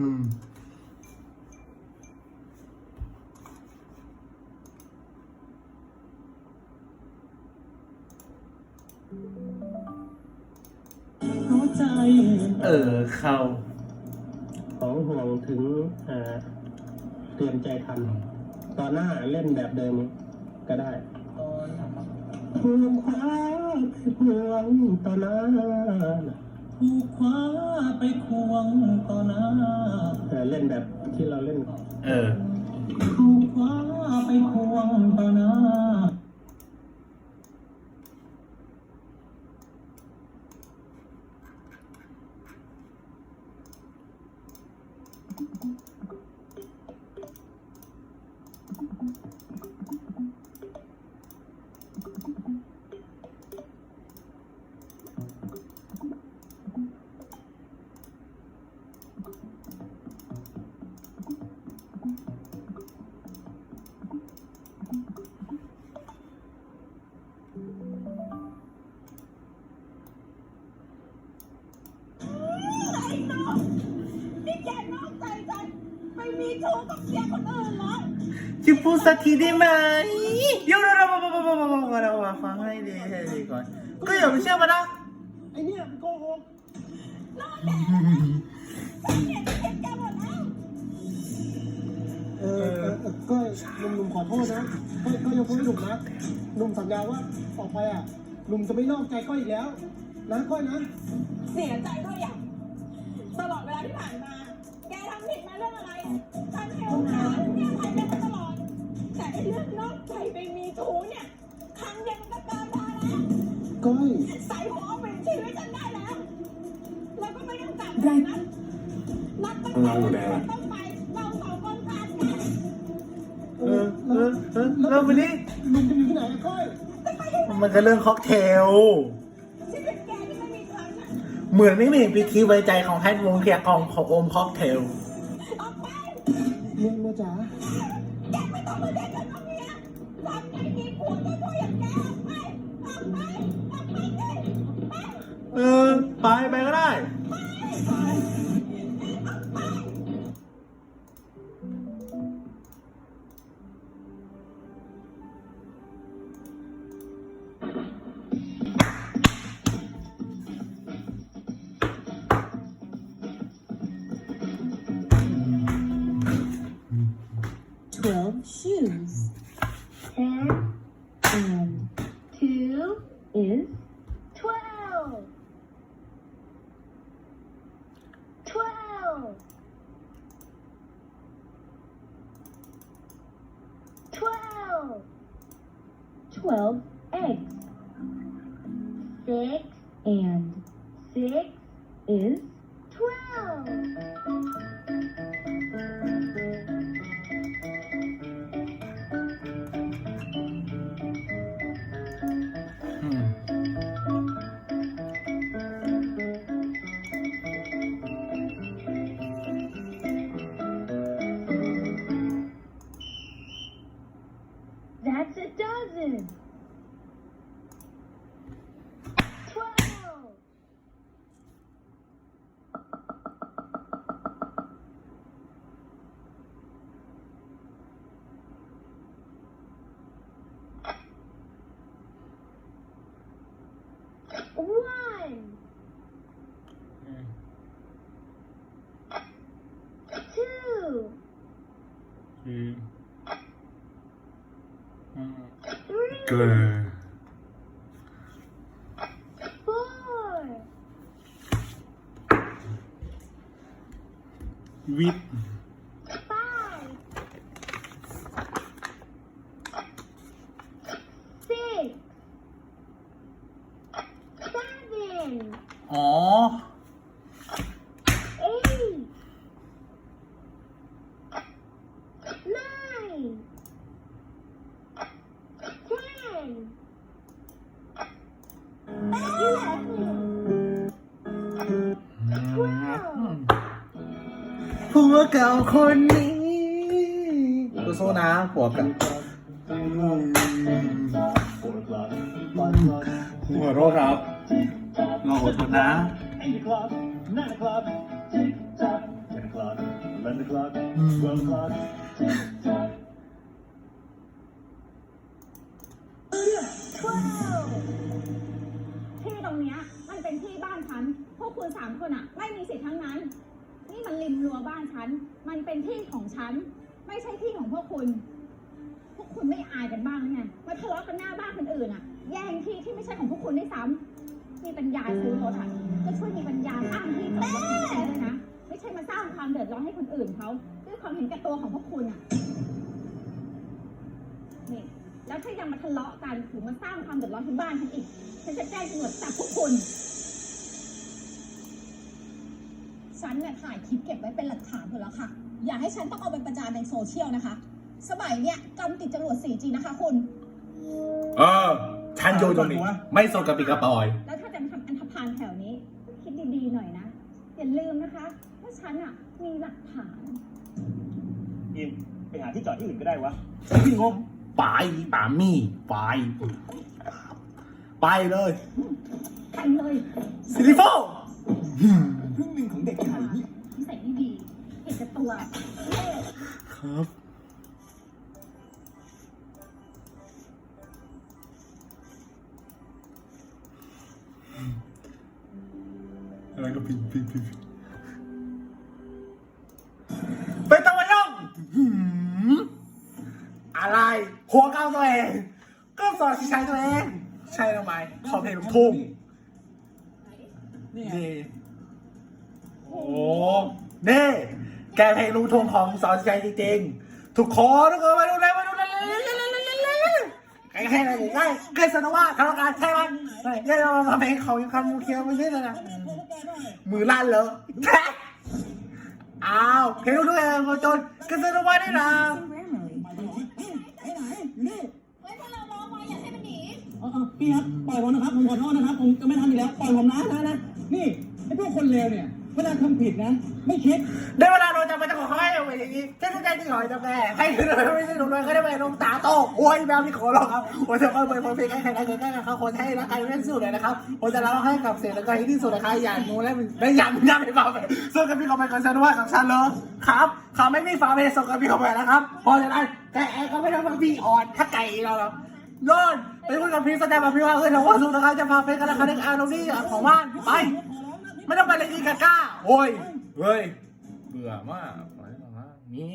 อืมใจ เออ เขาของห่วงถึงอ่าเตือนใจทันตอนหน้าเล่นแบบเดิมก็ได้ควาเป็นห่วงตอนหน้า ถูกคว้าไปควงต่อหน้าเออเล่นแบบที่เราเล่น เออ จะพูดสักทีได้ไหมเดี๋ยวเราเราเราเราเราเราเราฟังให้ดีให้ดีก่อนก็อย่าไปเชื่อมันนะไอเนี่ยมันโกหกฉันเกลียดเกลียดแกหมดแล้วเออเออเออก้อยหนุ่มๆขอโทษนะก้อยก้อยยกมือให้หนุ่มนะหนุ่มสัญญาว่าออกไปอะหนุ่มจะไม่นอกใจก้อยอีกแล้วนะก้อยนะเสียใจด้วยอย่างตลอดเวลาที่ผ่านมา แกทำผิดมาเรื่องอะไรฉันให้โอกาสเนี่ยไปแกมาตลอดแต่ไอ้ เรื่องนอกใจไปมีชู้เนี่ยครั้งเดียวมันก็เกินพอแล้วก้อยใส่หัวเอาเป็นชีวิตฉันได้แล้ว แล้วก็ไม่ต้องกลับมานะนับตั้งแต่วันนี้เป็นต้นไปเราสองคนขาดกันเออเออเออเริ่มไปดิหนุ่มจะอยู่ที่ไหนอะก้อยมันก็เรื่องค็อกเทล ชีวิตแกที่ไม่มีฉันน่ะเหมือนไม่มีพิธีไว้ใจของแพทย์วงเทียกองของโอมค็อกเทล ออกไปเมียเมียจ๋า ไปไปก็ได้12 shoes. 12 eggs. 6 and 6 is 12. อืม ผัวเก่าคนนี้สู้ๆนะผัวเก่าหัวโรคครับเราอดทนนะ Eight o'clock, รั้วบ้านฉัน มันเป็นที่ของฉัน ไม่ใช่ที่ของพวกคุณ พวกคุณไม่อายกันบ้างหรือไงมาทะเลาะกันหน้าบ้านคนอื่นอะแย่งที่ที่ไม่ใช่ของพวกคุณได้วยซ้ำมีปัญญาซื้อรถอะก็ช่วยมีปัญญาสร้างที่จอดรถของคุณด้วยนะ ไม่ใช่มาสร้างความเดือดร้อนให้คนอื่นเขาด้วยความเห็นแก่ตัวของพวกคุณอะนี่แล้วถ้ายังมาทะเลาะกันหรือมาสร้างความเดือดร้อนที่บ้านฉันอีก ฉันจะแจ้งตำรวจจับพวกคุณ ฉันเนี่ยถ่ายคลิปเก็บไว้เป็นหลักฐานหมดแล้วค่ะ อย่าให้ฉันต้องเอาไปประจานในโซเชียลนะคะ สมัยเนี่ยกำติดจรวด 4G นะคะคุณ เออฉันโยนตรงนี้ไม่สนกับปีกระปอย แล้วถ้าจะมาทำอันธพาลแถวนี้ คิดดีๆหน่อยนะ อย่าลืมนะคะว่าฉันอะมีหลักฐาน อินไปหาที่จอดที่อื่นก็ได้วะพี่งบไปป่ามี่ไปไปเลย ไปเลย ซิลิโฟค รึ่งหนึ่งของเด็กไทยนี่นิสัยไม่ดี เห็นแก่ตัวเล่ครับอะไรก็พิมพ์พิมพ์พิมพ์ไปตะวันลงหืมอะไร หัวเก้าตัวเอง ก็สอนที่ใช้ตัวเอง ใช่ทำไมขอเพลงลูกทุ่งนี่ไงนี่ โอ้เน่แกเพลงลูกทุ่งของสอนใช้จริงๆทุกคนทุกคนมาดูเลยมาดูเลยใครใครอะไรได้ใครสนว่าคาราการใช่ไหมใช่ใช่เรามาเพลงของคำมูเคียวไม่ใช่เลยนะมือลั่นเหรอแท็กอ้าวเพลงลูกทุ่งเองโคจรก็สนว่าได้นะไปไหนอยู่นี่เฮ้ยเลยเลยพี่ครับปล่อยผมนะครับผมขอโทษนะครับผมจะไม่ทำอีกแล้วปล่อยผมนะนะนะนี่ไอ้พวกคนเลวเนี่ย วลาทำผิดนะ ไม่คิดได้เวลาโดนจับไปจะขอให้เอาไปอย่างนี้เจ้าใจที่ขอยจะแม่ให้คือยไม่ใช่หนุ่มเลยก็ได้ไปลงตาโตโอ้ยแมวที่ขอร้องครับโอ้ยเธอเปิดเพลงให้ใครได้ใครได้เขาคนให้รักใครเล่นสุดเลยนะครับผมจะร้องให้กับเสียงแล้วก็ให้ที่สุดนะคะอย่าโน้และไม่อย่าอย่าไปฟังเลยส่งกับพี่เขาไปกับฉันว่ากับฉันเลยครับเขาไม่มีฟังเพลงส่งกับพี่เขาไปนะครับพราะฉะนั้นแกแอนก็ไม่ต้องฟังพี่อ่อนถ้าไก่เราโยนไปคุยกับพี่แสดงกับพี่ว่าเออเราว่าสุดนะครับจะฟังเพลงกันนะคะเด็กอารมณ์นี้ของบ้านไป ไม่ต้องไปเลยกินกาก้าโอ้ยเฮ้ย เบื่อมากไปแล้วนะนี่